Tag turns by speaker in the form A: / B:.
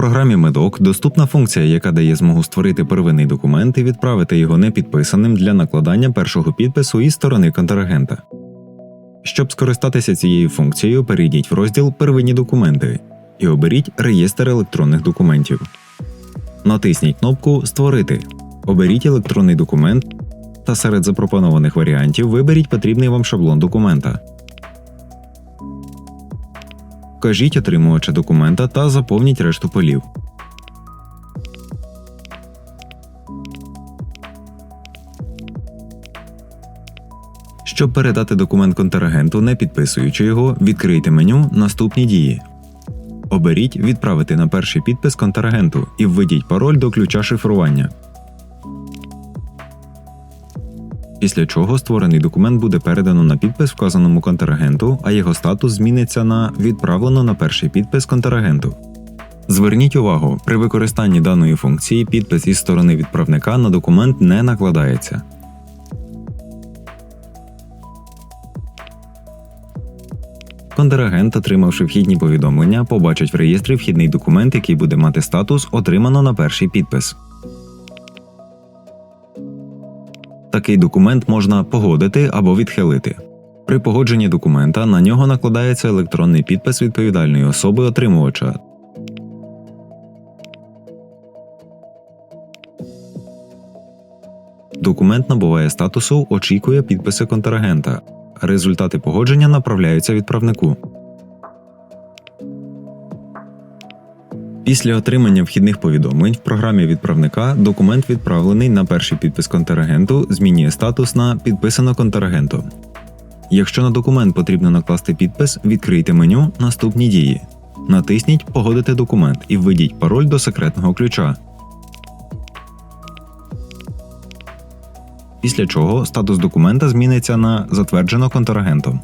A: програмі Медок доступна функція, яка дає змогу створити первинний документ і відправити його непідписаним для накладання першого підпису із сторони контрагента. Щоб скористатися цією функцією, перейдіть в розділ Первинні документи і оберіть Реєстр електронних документів. Натисніть кнопку Створити. Оберіть електронний документ та серед запропонованих варіантів виберіть потрібний вам шаблон документа. Вкажіть отримувача документа та заповніть решту полів. Щоб передати документ контрагенту, не підписуючи його, відкрийте меню Наступні дії. Оберіть Відправити на перший підпис контрагенту і введіть пароль до ключа шифрування. Після чого створений документ буде передано на підпис вказаному контрагенту, а його статус зміниться на відправлено на перший підпис контрагенту. Зверніть увагу, при використанні даної функції підпис із сторони відправника на документ не накладається. Контрагент, отримавши вхідні повідомлення, побачить в реєстрі вхідний документ, який буде мати статус Отримано на перший підпис. Такий документ можна погодити або відхилити. При погодженні документа на нього накладається електронний підпис відповідальної особи отримувача. Документ набуває статусу Очікує підписи контрагента. Результати погодження направляються відправнику. Після отримання вхідних повідомлень в програмі відправника документ, відправлений на перший підпис контрагенту, змінює статус на підписано контрагенту. Якщо на документ потрібно накласти підпис, відкрийте меню Наступні дії. Натисніть Погодити документ і введіть пароль до секретного ключа. Після чого статус документа зміниться на затверджено контрагентом.